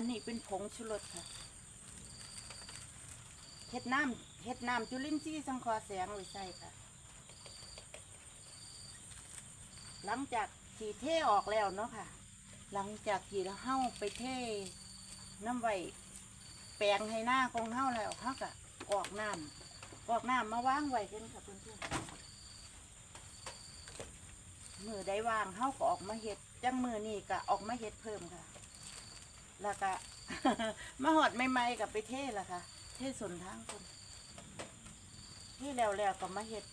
อันนี้เป็นผงชูรสค่ะเฮ็ดน้ำเฮ็ดน้ำจุลินทรีย์สังคราะแสงไว้ใส่ค่ะ หลังจากที่เทออกแล้วเนาะค่ะ หลังจากที่เราเฮาไปเทน้ำไว้แปลงให้หน้าของเฮาแล้วเฮาก็กอกน้ำกอกน้ำมาว่างไว้กันค่ะเพื่อนๆมือได้วางเฮาก็ออกมาเฮ็ดจังมือนี่ก็ออกมาเฮ็ดเพิ่มค่ะ แล้วก็ มาหอดใหม่ๆกับไปเทละค่ะ เทส่วนทางคนที่แล้วแล้วๆก็มาเฮ็ด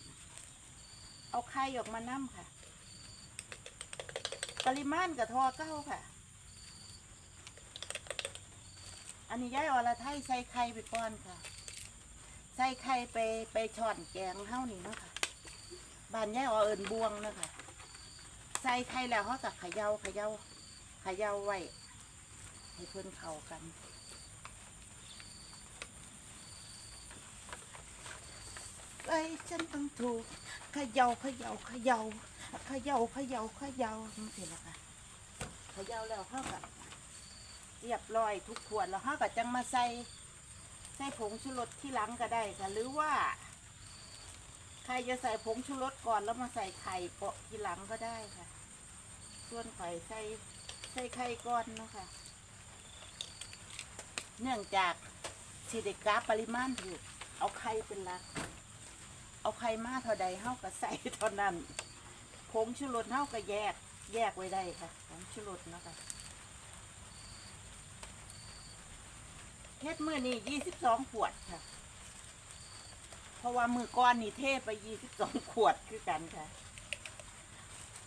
เอาไข่ออกมาน้ำค่ะ ปริมาณกับทอเก้าค่ะ อันนี้ย้ายอรไทยใส่ไข่ไปก่อนค่ะ ใส่ไข่ไปไปช่อนแกงเฮ้านี่เนาะค่ะบานย้ายอเอินบวงเนาะค่ะ ใส่ไข่แล้วเขากับขย่าเขย่าขย่าไว้ ให้เพื่อนเข้ากันเอ้ฉันต้องถูกเขย่าเขย่าเขย่าเขย่าเขย่าเขย่านี่สิละค่ะเขย่าแล้วเขากับเรียบร้อยทุกขวดแล้วเขากับจังมาใส่ใส่ผงชูรสที่หลังก็ได้ค่ะหรือว่า ใครจะใส่ผงชูรสก่อนแล้วมาใส่ไข่เปาะทีหลังก็ได้ค่ะ ส่วนไข่ใส่ใส่ไข่ก่อนเนาะค่ะ เนื่องจากสิเดกาปริมาณถูกเอาไข่เป็นหลัก เอาไข่มาเท่าใดเฮาก็ใส่เท่านั้นผงชูรสเฮาก็แยกแยกไว้ได้ค่ะผงชูรสเนาะคะเฮ็ดมือนี่ยี่สิบสองขวดค่ะ เพราะว่ามือก้อนนี่เทไปยี่สิบสองขวดคือกันค่ะ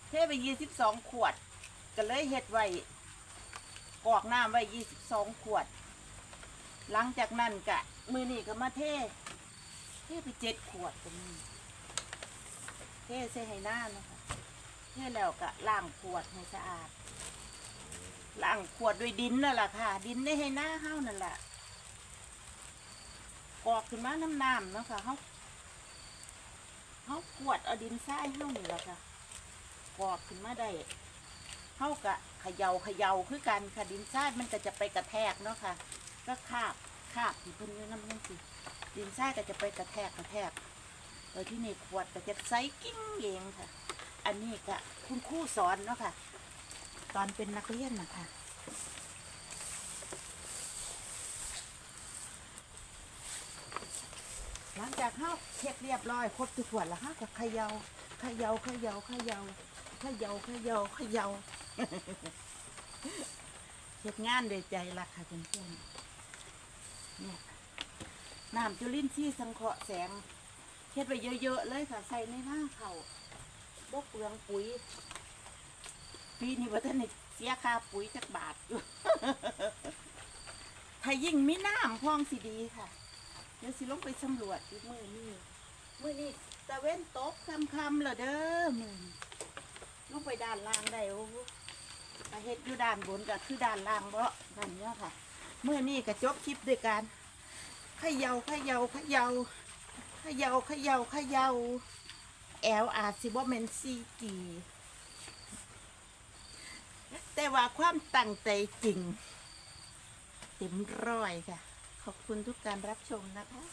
เทไปยี่สิบสองขวด ก็เลยเฮ็ดไว้กอกน้ำไว้ยี่สิบสองขวด หลังจากนั้นกะ มือนี่ก็มาเทเทไปเจ็ดขวดก็มีเทใส่ให้หน้านะคะเทแล้วก็ล้างขวดให้สะอาดล้างขวดด้วยดินนั่นแหละค่ะ ดินได้ให้หน้าเฮ้านั่นแหละกรอกขึ้นมาน้ำน้ำเนาะค่ะเฮาเฮาขวดเอาดินทรายเฮ้านี่แหละค่ะกรอกขึ้นมาได้เฮากะเขย่าเขย่าคือกันค่ะดินทรายมันก็จะไปกระแทกเนาะค่ะ ก็คาบคาบที่เพิ่นอยู่น้ำนั่นสิดินทรายก็จะไปกระแทกกระแทกโดยที่นี่ขวดก็จะใสกิ้งเองค่ะ อันนี้ก็คุณครูสอนเนาะค่ะ ตอนเป็นนักเรียนนะคะหลังจากเฮาเช็ดเรียบร้อยครบทุกขวดแล้วเฮาก็เขยา่าเขยา่าเขยา่าเขยา่าเขยา่าเขยา่าเขยา่าเฮ็ดงานโดวยใจรักค่ะเพื่อนๆ นี่ยน้ำจุลินทรีย์สังเคราะห์แสงเฮ็ดไปเยอะๆเลยค่ะใส่ในหน้าเขาบกเปลืองปุ๋ย ปีนี้ว่าท่านนี่เสียค่าปุ๋ยจักบาทอยู่ ถ้ายิ่งมีน้ำพองสิดีค่ะ เดี๋ยวสิลงไปสำรวจอีกมือนี่มือนี่ตะเว้นตกคำๆเหรอเด้อมือนี้ลงไปด้านล่างได้โอ้โหถ้าเฮ็ดอยู่ด้านบนก็คือด้านล่างบ่ด้านเนี้ยค่ะ เมื่อนี้ก็จบคลิปด้วยการขยาขยาขยาขยาขยาขยาแอลอาซิบอเมนซีกีแต่ว่าความตั้งใจจริง เต็มร้อยค่ะ ขอบคุณทุกการรับชมนะคะ